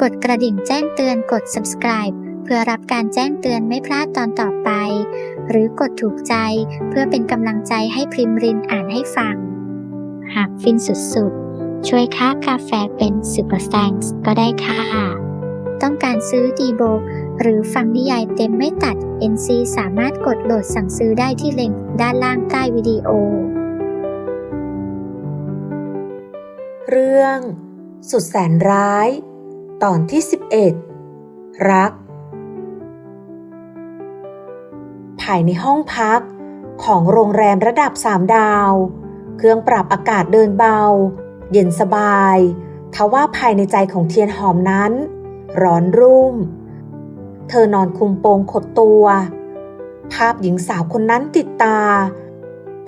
กดกระดิ่งแจ้งเตือนกด subscribe เพื่อรับการแจ้งเตือนไม่พลาดตอนต่อไป หรือกดถูกใจเพื่อเป็นกำลังใจให้พริมรินอ่านให้ฟัง หากฟินสุดๆ ช่วยค่ากาแฟเป็นซูเปอร์ a n k s ก็ได้ค่ะ ต้องการซื้อดีโบหรือฟังนิยายเต็มไม่ตัด NC สามารถกดโหลดสั่งซื้อได้ที่ลิงก์ด้านล่างใต้วิดีโอ เรื่อง สุดแสนร้าย ตอนที่ 11 รัก ภายในห้องพักของโรงแรมระดับสามดาว เครื่องปรับอากาศเดินเบา เย็นสบายทว่าภายในใจของเทียนหอมนั้น ร้อนรุ่ม เธอนอนคุมโปงขดตัว ภาพหญิงสาวคนนั้นติดตา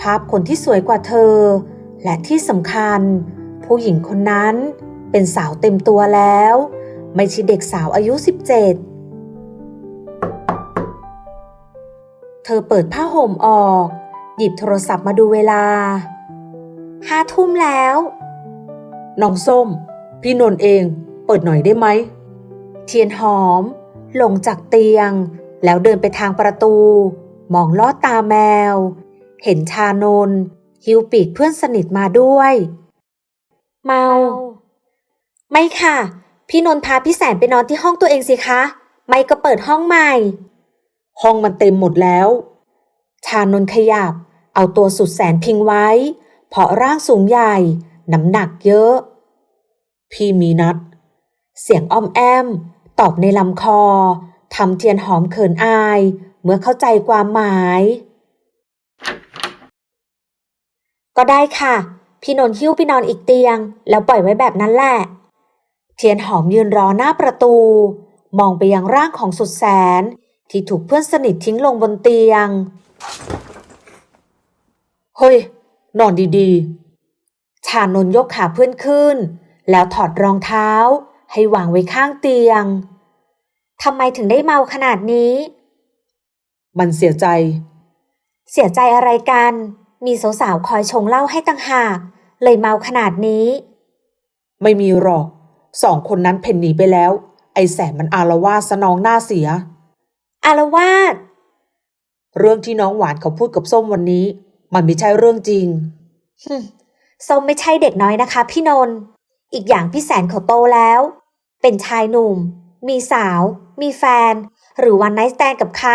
ภาพคนที่สวยกว่าเธอ และที่สำคัญ ผู้หญิงคนนั้นเป็นสาวเต็มตัวแล้ว ไม่ใช่เด็กสาวอายุ 17 เธอเปิดผ้าห่มออก หยิบโทรศัพท์มาดูเวลา ห้าทุ่มแล้วน้องส้ม พี่นนท์เอง เปิดหน่อยได้ไหม เทียนหอม ลงจากเตียง แล้วเดินไปทางประตู มองลอดตาแมว เห็นชานนท์หิวปีกเพื่อนสนิทมาด้วย เมา ไม่ค่ะ พี่นนท์พาพี่แสนไปนอนที่ห้องตัวเองสิคะ ไม่ก็เปิดห้องใหม่ ห้องมันเต็มหมดแล้ว ชานนท์ขยับ เอาตัวสุดแสนพิงไว้ เพราะร่างสูงใหญ่ น้ำหนักเยอะ พี่มีนัด เสียงอ้อมแอม ตอบในลำคอทำเทียนหอมเขินอาย เมื่อเข้าใจความหมาย ก็ได้ค่ะ พี่นนท์หิ้วไปนอนอีกเตียง แล้วปล่อยไว้แบบนั้นแหละ เทียนหอมยืนรอหน้าประตู มองไปยังร่างของสุดแสน ที่ถูกเพื่อนสนิททิ้งลงบนเตียง เฮ้ย นอนดีๆ ชานนท์ยกขาเพื่อนขึ้น แล้วถอดรองเท้า ให้วางไว้ข้างเตียงทำไมถึงได้เมาขนาดนี้ มันเสียใจ เสียใจอะไรกัน มีสาวๆคอยชงเหล้าให้ตั้งหาก เลยเมาขนาดนี้ ไม่มีหรอก สองคนนั้นเพ่นหนีไปแล้ว ไอแสนมันอารวาสซะน้องหน้าเสีย อารวาสเรื่องที่น้องหวานเขาพูดกับส้มวันนี้ มันไม่ใช่เรื่องจริงส้มไม่ใช่เด็กน้อยนะคะ พี่นนท์อีกอย่างพี่แสนเขาโตแล้ว เป็นชายหนุ่ม มีสาว มีแฟน หรือวันไนท์สแตนกับใคร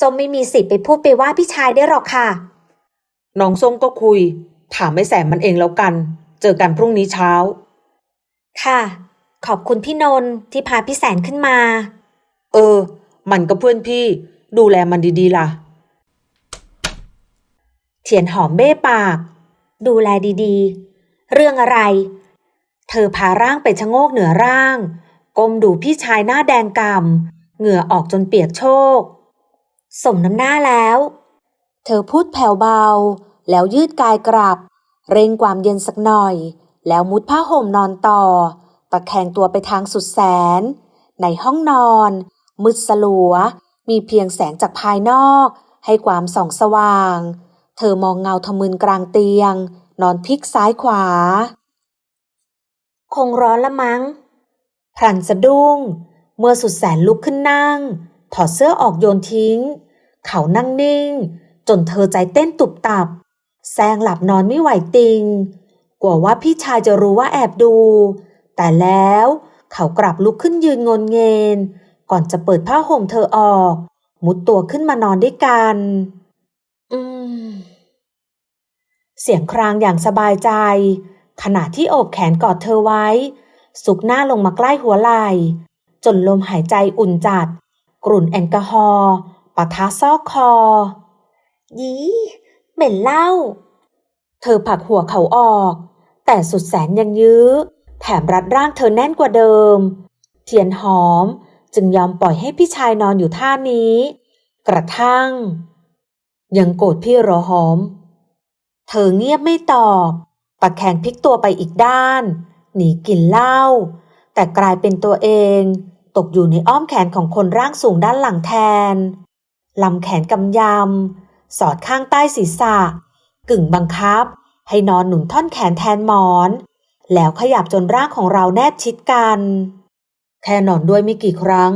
ส้มไม่มีสิทธิ์ไปพูดไปว่าพี่ชายได้หรอกค่ะ น้องส้มก็คุย ถามไอ้แสนมันเองแล้วกัน เจอกันพรุ่งนี้เช้า ค่ะ ขอบคุณพี่นนท์ที่พาพี่แสนขึ้นมา เออ มันก็เพื่อนพี่ ดูแลมันดีๆล่ะ เทียนหอมเบ้ปาก ดูแลดีๆ เรื่องอะไร เธอพาร่างไปชะโงกเหนือร่าง ก้มดูพี่ชายหน้าแดงกำ่ำเหงื่อออกจนเปียกโชก สมน้ำหน้าแล้ว เธอพูดแผ่วเบา แล้วยืดกายกลับ เร่งความเย็นสักหน่อย แล้วมุดผ้าห่มนอนต่อ ตะแคงตัวไปทางสุดแสน ในห้องนอน มืดสลัว มีเพียงแสงจากภายนอก ให้ความส่องสว่าง เธอมองเงาทะมึนกลางเตียง นอนพลิกซ้ายขวา คงร้อนละมั้งพลันสะดุ้ง เมื่อสุดแสนลุกขึ้นนั่ง ถอดเสื้อออกโยนทิ้ง เขานั่งนิ่ง จนเธอใจเต้นตุบตับแซงหลับนอนไม่ไหวติง กลัวว่าพี่ชายจะรู้ว่าแอบดู แต่แล้วเขากลับลุกขึ้นยืนงนเงน ก่อนจะเปิดผ้าห่มเธอออก มุดตัวขึ้นมานอนด้วยกัน อืม เสียงครางอย่างสบายใจ ขณะที่โอบแขนกอดเธอไว้ สุกหน้าลงมาใกล้หัวไหล่จนลมหายใจอุ่นจัด กลุ่นแอลกอฮอล์ปะทะซอกคอ ยีเหม็นเหล้า เธอผลักหัวเขาออก แต่สุดแสนยังยื้อ แถมรัดร่างเธอแน่นกว่าเดิม เทียนหอมจึงยอมปล่อยให้พี่ชายนอนอยู่ท่านี้ กระทั่ง ยังโกรธพี่รอหอม เธอเงียบไม่ตอบตะแคงพลิกตัวไปอีกด้าน หนีกินเหล้าแต่กลายเป็นตัวเอง ตกอยู่ในอ้อมแขนของคนร่างสูงด้านหลังแทนลำแขนกำยำ สอดข้างใต้ศีรษะ กึ่งบังคับ ให้นอนหนุนท่อนแขนแทนหมอน แล้วขยับจนร่างของเราแนบชิดกัน แค่นอนด้วยไม่กี่ครั้ง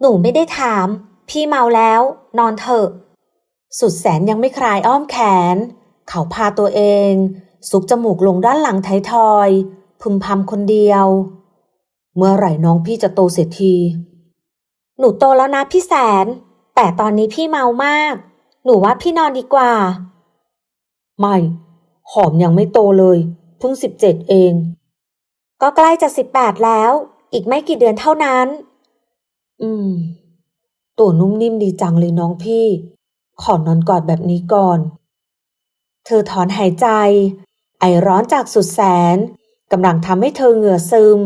หนูไม่ได้ถาม พี่เมาแล้ว นอนเถอะ สุดแสนยังไม่คลายอ้อมแขน เขาพาตัวเอง ซุกจมูกลงด้านหลังไทยทอย พึมพำคนเดียว เมื่อไหร่น้องพี่จะโตเสียที หนูโตแล้วนะพี่แสน แต่ตอนนี้พี่เมามาก หนูว่าพี่นอนดีกว่า ไม่ หอมยังไม่โตเลย พิ่งสิบเจ็ดเอง ก็ใกล้จะสิบแปดแล้ว อีกไม่กี่เดือนเท่านั้น อืม ตัวนุ่มนิ่มดีจังเลยน้องพี่ ขอนอนกอดแบบนี้ก่อน เธอถอนหายใจ ไอร้อนจากสุดแสนกำลังทำให้เธอเหงื่อซึม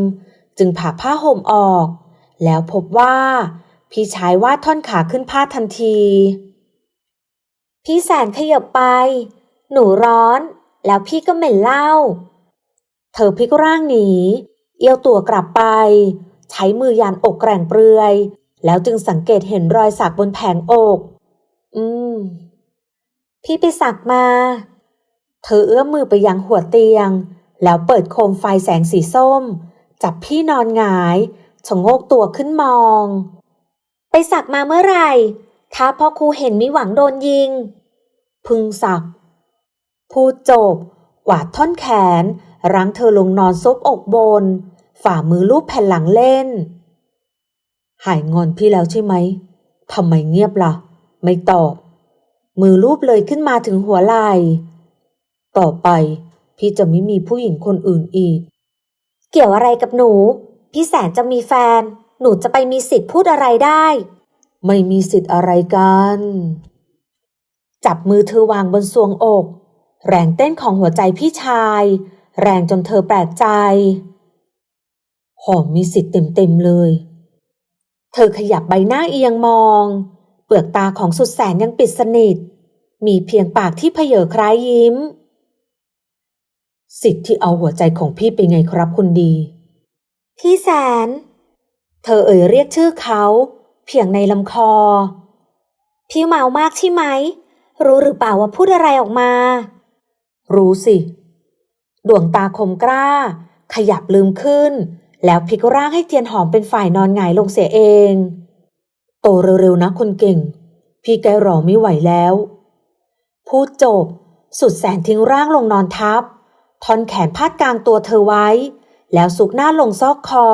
จึงผ่าผ้าห่มออก แล้วพบว่า พี่ชายวาดท่อนขาขึ้นผ้าทันที พี่แสนขยับไป หนูร้อน แล้วพี่ก็เหม็นเหล้า เธอพลิกร่างหนี เอี้ยวตัวกลับไป ใช้มือยันอกแกร่งเปลือย แล้วจึงสังเกตเห็นรอยสักบนแผงอก อืม พี่ไปสักมา เธอเอื้อมมือไปยังหัวเตียง แล้วเปิดโคมไฟแสงสีส้ม จับพี่นอนหงายชะโงกตัวขึ้นมอง ไปสักมาเมื่อไหร่ ถ้าพ่อครูเห็นมีหวังโดนยิง พึงสัก พูดจบ กวาดท่อนแขน รั้งเธอลงนอนซบอกบน ฝ่ามือลูบแผ่นหลังเล่น หายงอนพี่แล้วใช่ไหมทำไมเงียบละ่ะ ไม่ตอบ มือลูบเลยขึ้นมาถึงหัวไหล่ต่อไป พี่จะไม่มีผู้หญิงคนอื่นอีก เกี่ยวอะไรกับหนู พี่แสนจะมีแฟน หนูจะไปมีสิทธิ์พูดอะไรได้ ไม่มีสิทธิ์อะไรกัน จับมือเธอวางบนทรวงอก แรงเต้นของหัวใจพี่ชาย แรงจนเธอแปลกใจ หอมมีสิทธิ์เต็มๆเลย เธอขยับใบหน้าเอียงมอง เปลือกตาของสุดแสนยังปิดสนิท มีเพียงปากที่เพเยอคล้ายยิ้ม สิทธิ์ที่เอาหัวใจของพี่ไปไงครับคุณดี พี่แสน เธอเอ่ยเรียกชื่อเขา เพียงในลำคอ พี่เมามากใช่ไหมรู้หรือเปล่าว่าพูดอะไรออกมา รู้สิ ดวงตาคมกล้า ขยับลืมขึ้น แล้วพลิกร่างให้เทียนหอมเป็นฝ่ายนอนหงายลงเสียเอง โตเร็วๆนะคนเก่ง พี่แกรอไม่ไหวแล้ว พูดจบ สุดแสนทิ้งร่างลงนอนทับ ทอนแขนพาดกลางตัวเธอไว้ แล้วสุกหน้าลงซอกคอ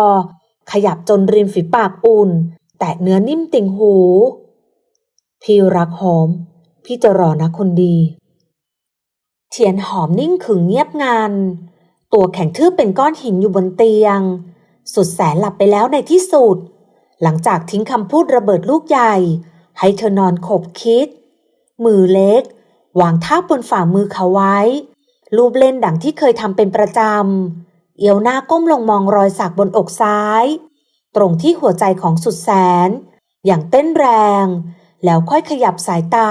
ขยับจนริมฝีปากอุ่น แตะเนื้อนิ่มติ่งหู พี่รักหอม พี่จะรอนะคนดี เทียนหอมนิ่งขึงเงียบงัน ตัวแข็งทื่อเป็นก้อนหินอยู่บนเตียง สุดแสนหลับไปแล้วในที่สุด หลังจากทิ้งคำพูดระเบิดลูกใหญ่ ให้เธอนอนขบคิด มือเล็ก วางท่าบบนฝ่ามือเขาไว้ รูปเล่นดังที่เคยทำเป็นประจำ เอียวหน้าก้มลงมองรอยสักบนอกซ้าย ตรงที่หัวใจของสุดแสน อย่างเต้นแรง แล้วค่อยขยับสายตา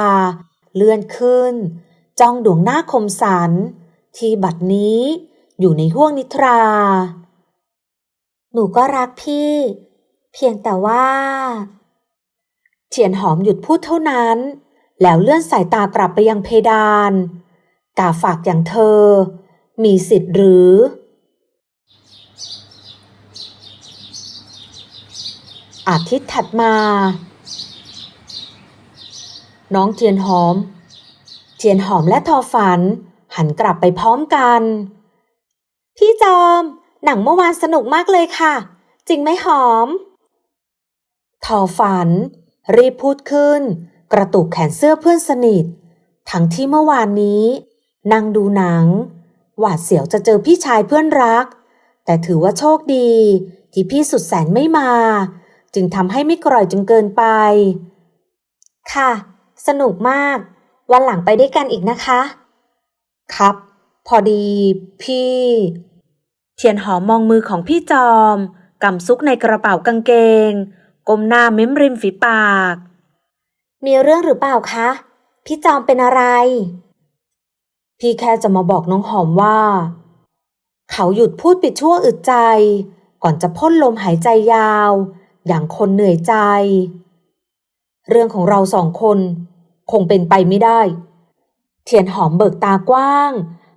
เลื่อนขึ้น จ้องดวงหน้าคมสัน ที่บัดนี้อยู่ในห้วงนิทรา หนูก็รักพี่ เพียงแต่ว่าเทียนหอมหยุดพูดเท่านั้น แล้วเลื่อนสายตากลับไปยังเพดาน กาฝากอย่างเธอ มีสิทธิ์หรือ อาทิตย์ถัดมา น้องเทียนหอม เทียนหอมและทอฝัน หันกลับไปพร้อมกัน พี่จอม หนังเมื่อวานสนุกมากเลยค่ะ จริงไหมหอม ทอฝัน รีบพูดขึ้น กระตุกแขนเสื้อเพื่อนสนิท ทั้งที่เมื่อวานนี้นั่งดูหนัง หวาดเสียวจะเจอพี่ชายเพื่อนรัก แต่ถือว่าโชคดี ที่พี่สุดแสนไม่มา จึงทำให้ไม่กร่อยจนเกินไป ค่ะ สนุกมาก วันหลังไปด้วยกันอีกนะคะ ครับ พอดีพี่ เทียนหอมมองมือของพี่จอมกำซุกในกระเป๋ากางเกงก้มหน้าเม้มริมฝีปาก มีเรื่องหรือเปล่าคะ พี่จอมเป็นอะไร พี่แค่จะมาบอกน้องหอมว่า เขาหยุดพูดปิดชั่วอึดใจ ก่อนจะพ่นลมหายใจยาว อย่างคนเหนื่อยใจ เรื่องของเราสองคน คงเป็นไปไม่ได้ เทียนหอมเบิกตากว้าง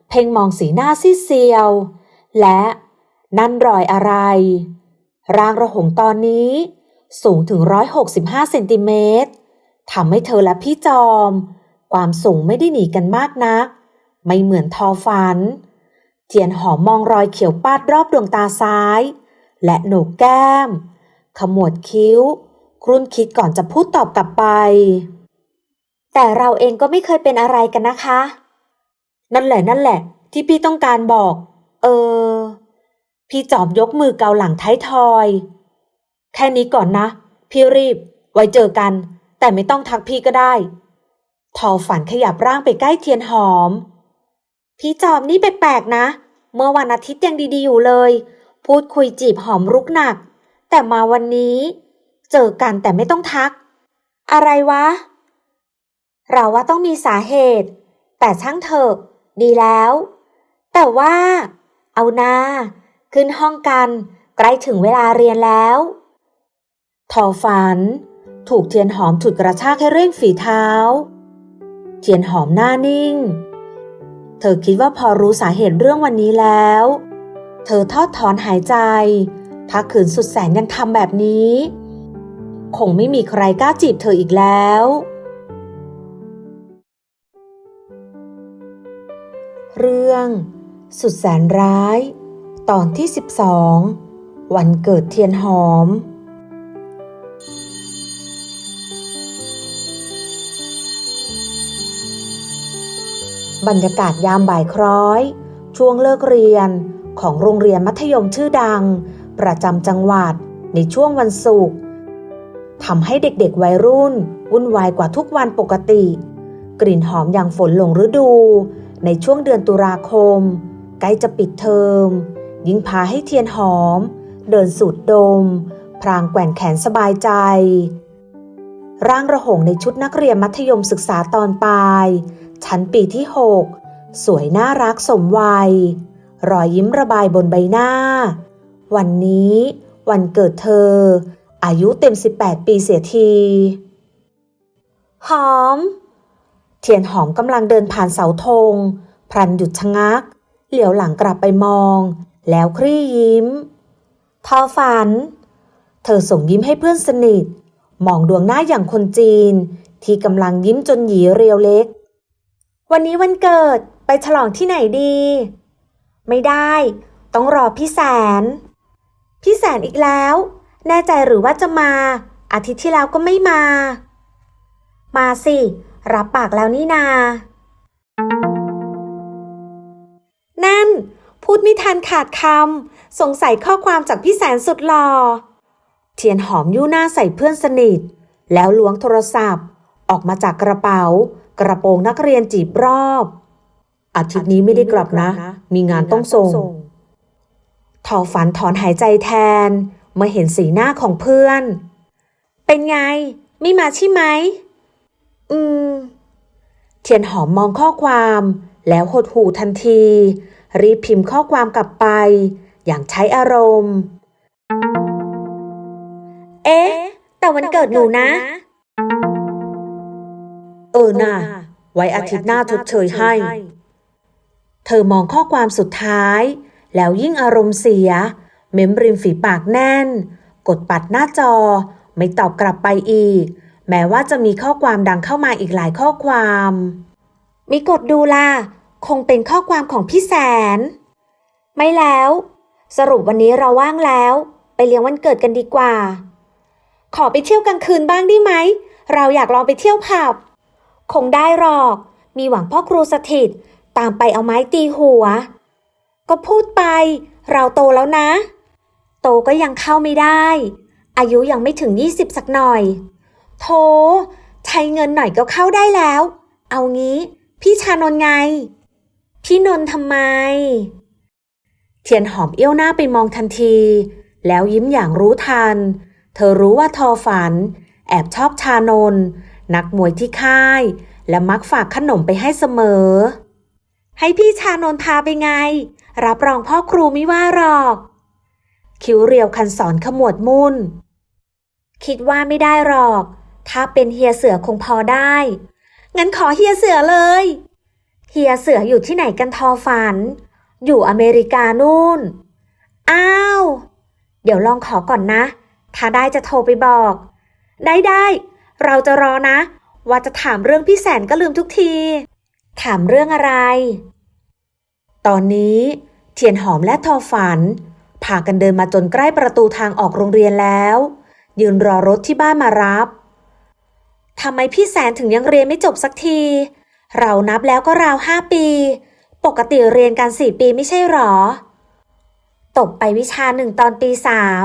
เพ่งมองสีหน้าซีเซียว และนั่นรอยอะไร ร่างระหงตอนนี้ สูงถึง 165 เซนติเมตรทำให้เธอและพี่จอม ความสูงไม่ได้หนีกันมากนัก ไม่เหมือนทอฝัน เทียนหอมมองรอยเขียวปาดรอบดวงตาซ้าย และโหนกแก้ม ขมวดคิ้ว ครุ่นคิดก่อนจะพูดตอบกลับไป แต่เราเองก็ไม่เคยเป็นอะไรกันนะคะ นั่นแหละนั่นแหละ ที่พี่ต้องการบอก เออ พี่จอมยกมือเกาหลังท้ายทอย แค่นี้ก่อนนะ พี่รีบ ไว้เจอกัน แต่ไม่ต้องทักพี่ก็ได้ ทอฝันขยับร่างไปใกล้เทียนหอม พี่จอมนี่แปลกๆนะ เมื่อวันอาทิตย์ยังดีๆอยู่เลย พูดคุยจีบหอมรุกหนัก แต่มาวันนี้ เจอกันแต่ไม่ต้องทัก อะไรวะ เราว่าต้องมีสาเหตุ แต่ช่างเถอะ ดีแล้ว แต่ว่า เอานา ขึ้นห้องกัน ใกล้ถึงเวลาเรียนแล้ว ทอฝัน ถูกเทียนหอมฉุดกระชากให้เร่งฝีเท้า เทียนหอมหน้านิ่ง เธอคิดว่าพอรู้สาเหตุเรื่องวันนี้แล้ว เธอทอดถอนหายใจถ้าขืนสุดแสนยังทำแบบนี้ คงไม่มีใครกล้าจีบเธออีกแล้ว รื่อง สุดแสนร้าย ตอนที่ 12 วันเกิดเทียนหอม บรรยากาศยามบ่ายคล้อย ช่วงเลิกเรียนของโรงเรียนมัธยมชื่อดัง ประจำจังหวัดในช่วงวันศุกร์ทำให้เด็กๆวัยรุ่น วุ่นวายกว่าทุกวันปกติ กลิ่นหอมอย่างฝนหลงฤดู ในช่วงเดือนตุลาคม ใกล้จะปิดเทอม ยิ่งพาให้เทียนหอม เดินสูดดม พรางแกว่งแขนสบายใจ ร่างระหงในชุดนักเรียนมัธยมศึกษาตอนปลาย ชั้นปีที่ 6 สวยน่ารักสมวัย รอยยิ้มระบายบนใบหน้า วันนี้วันเกิดเธอ อายุเต็ม 18 ปีเสียที หอม เทียนหอมกำลังเดินผ่านเสาธงพลันหยุดชะงัก เหลียวหลังกลับไปมอง แล้วครี่ยิ้ม ทอฝัน เธอส่งยิ้มให้เพื่อนสนิท มองดวงหน้าอย่างคนจีน ที่กำลังยิ้มจนหยีเรียวเล็ก วันนี้วันเกิดไปฉลองที่ไหนดี ไม่ได้ ต้องรอพี่แสน พี่แสนอีกแล้ว แน่ใจหรือว่าจะมา อาทิตย์ที่แล้วก็ไม่มา มาสิ รับปากแล้วนี่นา นั่น พูดไม่ทันขาดคำสงสัยข้อความจากพี่แสนสุดหล่อเทียนหอมยู่หน้าใส่เพื่อนสนิท แล้วล้วงโทรศัพท์ ออกมาจากกระเป๋า กระโปรงนักเรียนจีบรอบอาทิตย์นี้ไม่ได้กลับนะ มีงานต้องส่งทอฝันถอนหายใจแทนเมื่อเห็นสีหน้าของเพื่อน เป็นไง ไม่มาใช่ไหม อืม เทียนหอมมองข้อความ แล้วหดหูทันที รีบพิมพ์ข้อความกลับไป อย่างใช้อารมณ์ เอ๊ะ แต่วันเกิดหนูนะ เออน่ะ ไว้อาทิตย์หน้าชดเชยให้ เธอมองข้อความสุดท้าย แล้วยิ่งอารมณ์เสีย เม้มริมฝีปากแน่น กดปัดหน้าจอ ไม่ตอบกลับไปอีก แม้ว่าจะมีข้อความดังเข้ามาอีกหลายข้อความมีกดดูล่ะ คงเป็นข้อความของพี่แสน ไม่แล้ว สรุปวันนี้เราว่างแล้ว ไปเลี้ยงวันเกิดกันดีกว่า ขอไปเที่ยวกลางคืนบ้างได้ไหม เราอยากลองไปเที่ยวผับ คงได้หรอก มีหวังพ่อครูสถิต ตามไปเอาไม้ตีหัว ก็พูดไป เราโตแล้วนะ โตก็ยังเข้าไม่ได้ อายุยังไม่ถึง 20 สักหน่อย โธใช้เงินหน่อยก็เข้าได้แล้ว เอางี้ พี่ชานนไง พี่นนท์ทำไม เทียนหอมเอี้ยวหน้าไปมองทันที แล้วยิ้มอย่างรู้ทัน เธอรู้ว่าทอฝัน แอบชอบชานน นักมวยที่ค่าย และมักฝากขนมไปให้เสมอ ให้พี่ชานนพาไปไง รับรองพ่อครูไม่ว่าหรอก คิ้วเรียวคันสอนขมวดมุ่น คิดว่าไม่ได้หรอก ถ้าเป็นเฮียเสือคงพอได้ งั้นขอเฮียเสือเลย เฮียเสืออยู่ที่ไหนกันทอฝัน อยู่อเมริกานู่น อ้าว เดี๋ยวลองขอก่อนนะ ถ้าได้จะโทรไปบอก ได้ได้เราจะรอนะ ว่าจะถามเรื่องพี่แสนก็ลืมทุกที ถามเรื่องอะไร ตอนนี้เทียนหอมและทอฝันพากันเดินมาจนใกล้ประตูทางออกโรงเรียนแล้ว ยืนรอรถที่บ้านมารับ ทำไมพี่แสนถึงยังเรียนไม่จบสักที เรานับแล้วก็ราวห้าปี ปกติเรียนกันสี่ปีไม่ใช่หรอ ตกไปวิชาหนึ่งตอนปีสาม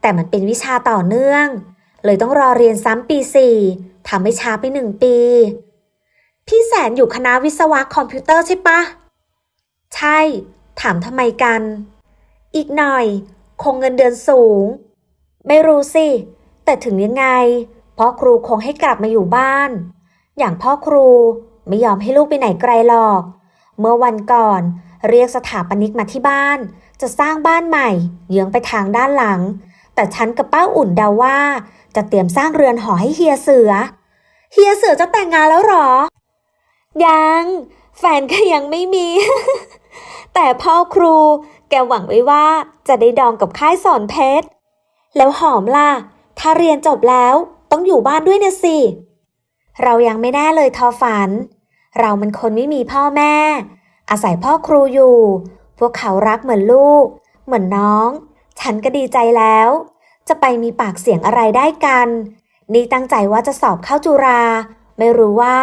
แต่มันเป็นวิชาต่อเนื่อง เลยต้องรอเรียนซ้ำปีสี่ทำให้ช้าไปหนึ่งปี พี่แสนอยู่คณะวิศวะคอมพิวเตอร์ใช่ปะ ใช่ ถามทำไมกัน อีกหน่อย คงเงินเดือนสูง ไม่รู้สิ แต่ถึงยังไง พ่อครูคงให้กลับมาอยู่บ้าน อย่างพ่อครูไม่ยอมให้ลูกไปไหนไกลหรอก เมื่อวันก่อนเรียกสถาปนิกมาที่บ้าน จะสร้างบ้านใหม่ เยื้องไปทางด้านหลัง แต่ฉันกับป้าอุ่นเดาว่า จะเตรียมสร้างเรือนหอให้เฮียเสือ เฮียเสือจะแต่งงานแล้วหรอ ยัง แฟนก็ยังไม่มี แต่พ่อครูแกหวังไว้ว่าจะได้ดองกับค่ายสอนเพชร แล้วหอมล่ะ ถ้าเรียนจบแล้ว ต้องอยู่บ้านด้วยนะสิ เรายังไม่แน่เลยทอฝัน เรามันคนไม่มีพ่อแม่ อาศัยพ่อครูอยู่ พวกเขารักเหมือนลูก เหมือนน้อง ฉันก็ดีใจแล้ว จะไปมีปากเสียงอะไรได้กัน นี่ตั้งใจว่าจะสอบเข้าจุฬาไม่รู้ว่า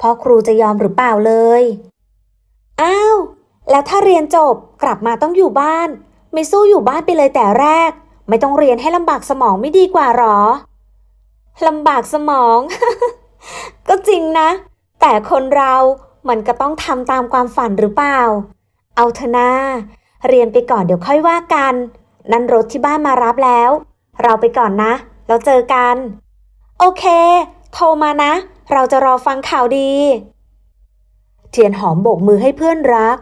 พ่อครูจะยอมหรือเปล่าเลย อ้าว แล้วถ้าเรียนจบกลับมาต้องอยู่บ้าน ไม่สู้อยู่บ้านไปเลยแต่แรก ไม่ต้องเรียนให้ลำบากสมองไม่ดีกว่าหรอ ลำบากสมอง ก็จริงนะ แต่คนเรามันก็ต้องทำตามความฝันหรือเปล่า เอาเถอะนาเรียนไปก่อนเดี๋ยวค่อยว่ากัน นั่นรถที่บ้านมารับแล้ว เราไปก่อนนะแล้วเจอกัน โอเค โทรมานะ เราจะรอฟังข่าวดี เทียนหอมโบกมือให้เพื่อนรัก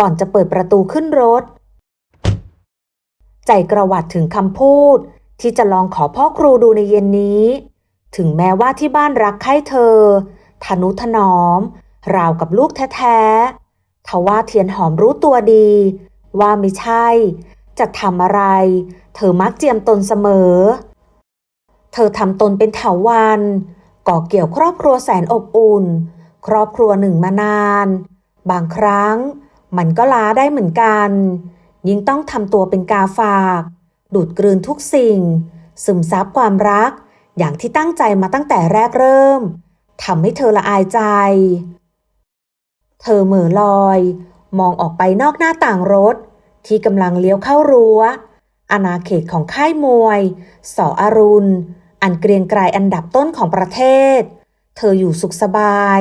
ก่อนจะเปิดประตูขึ้นรถ ใจกระหวัดถึงคำพูด ที่จะลองขอพ่อครูดูในเย็นนี้ ถึงแม้ว่าที่บ้านรักใคร่เธอทนุถนอม ราวกับลูกแท้ๆทว่าเทียนหอมรู้ตัวดี ว่าไม่ใช่ จะทำอะไร เธอมักเจียมตนเสมอ เธอทำตนเป็นเถาวันก่อเกี่ยวครอบครัวแสนอบอุ่น ครอบครัวหนึ่งมานาน บางครั้ง มันก็ล้าได้เหมือนกัน ยิ่งต้องทำตัวเป็นกาฝาก ดูดกลืนทุกสิ่ง ซึมซับความรัก อย่างที่ตั้งใจมาตั้งแต่แรกเริ่มทำให้เธอละอายใจ เธอเหม่อลอย มองออกไปนอกหน้าต่างรถ ที่กำลังเลี้ยวเข้ารัว้ว อาณาเขตของค่ายมวย สออรุณ อันเกรียงไกรอันดับต้นของประเทศ เธออยู่สุขสบาย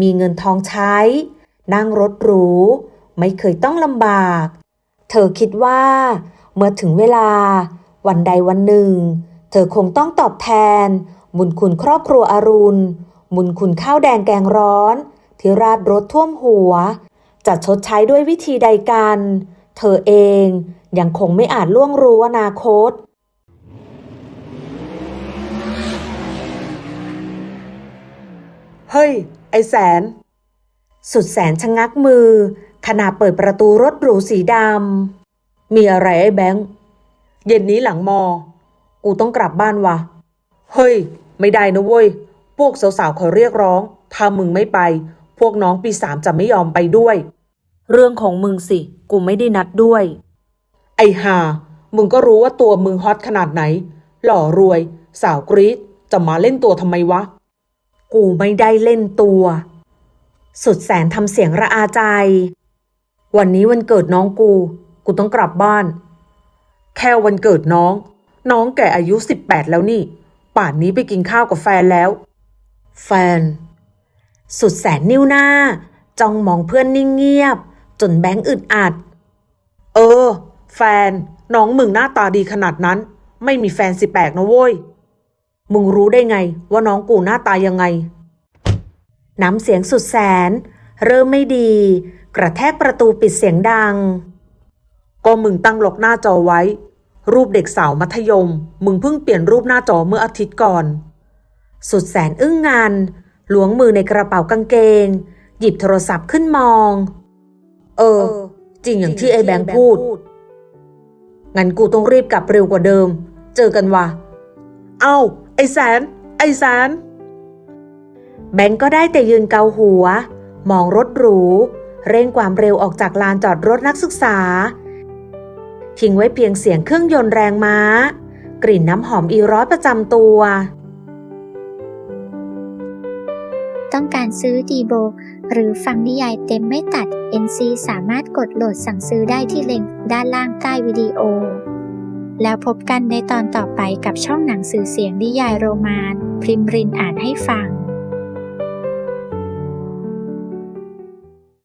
มีเงินทองใช้ นั่งรถหรู ไม่เคยต้องลำบาก เธอคิดว่า เมื่อถึงเวลา วันใดวันหนึ่ง เธอคงต้องตอบแทน บุญคุณครอบครัวอารุณ บุญคุณข้าวแดงแกงร้อน ที่ราดรถท่วมหัว จะชดใช้ด้วยวิธีใดกัน เธอเองยังคงไม่อาจล่วงรู้อนาคต เฮ้ย ไอแสน สุดแสนชะงักมือ ขณะเปิดประตูรถหรูสีดำมีอะไรไอ้แบงค์ เย็นนี้หลังมอ กูต้องกลับบ้านวะเฮ้ย ไม่ได้นะเว้ย พวกสาวๆเขาเรียกร้อง ถ้ามึงไม่ไป พวกน้องปีสามจะไม่ยอมไปด้วย เรื่องของมึงสิ กูไม่ได้นัดด้วย ไอ้ห่ามึงก็รู้ว่าตัวมึงฮอตขนาดไหน หล่อรวย สาวกรีดจะมาเล่นตัวทำไมวะ กูไม่ได้เล่นตัว สุดแสนทำเสียงระอาใจ วันนี้วันเกิดน้องกู กูต้องกลับบ้าน แค่วันเกิดน้อง น้องแก่อายุสิบแปดแล้วนี่ ป่านนี้ไปกินข้าวกับแฟนแล้ว แฟน สุดแสนนิ้วหน้า จ้องมองเพื่อนนิ่งเงียบ จนแบงค์อึดอัด เออ แฟน น้องมึงหน้าตาดีขนาดนั้น ไม่มีแฟนสิแปลกนะโว้ย มึงรู้ได้ไงว่าน้องกูหน้าตายังไง น้ำเสียงสุดแสน เริ่มไม่ดี กระแทกประตูปิดเสียงดัง ก็มึงตั้งล็อกหน้าจอไว้ รูปเด็กสาวมัธยม มึงเพิ่งเปลี่ยนรูปหน้าจอเมื่ออาทิตย์ก่อน สุดแสนอึ้งงานล้วงมือในกระเป๋ากางเกง หยิบโทรศัพท์ขึ้นมอง เออ จริงอย่างที่ไอ้แบงค์พูด งั้นกูต้องรีบกลับเร็วกว่าเดิม เจอกันว่ะเอ้า ไอ้แสน ไอ้แสน แบงก์ก็ได้แต่ยืนเกาหัว มองรถหรู เร่งความเร็วออกจากลานจอดรถนักศึกษา ทิ้งไว้เพียงเสียงเครื่องยนต์แรงม้า กลิ่นน้ำหอมอีร้อยประจำตัว ต้องการซื้อดีโบ หรือฟังนิยายเต็มไม่ตัด NC สามารถกดโหลดสั่งซื้อได้ที่เลิงก์ด้านล่างใต้วิดีโอ แล้วพบกันในตอนต่อไปกับช่องหนังสือเสียงนิยายโรมาน พริมรินอ่านให้ฟัง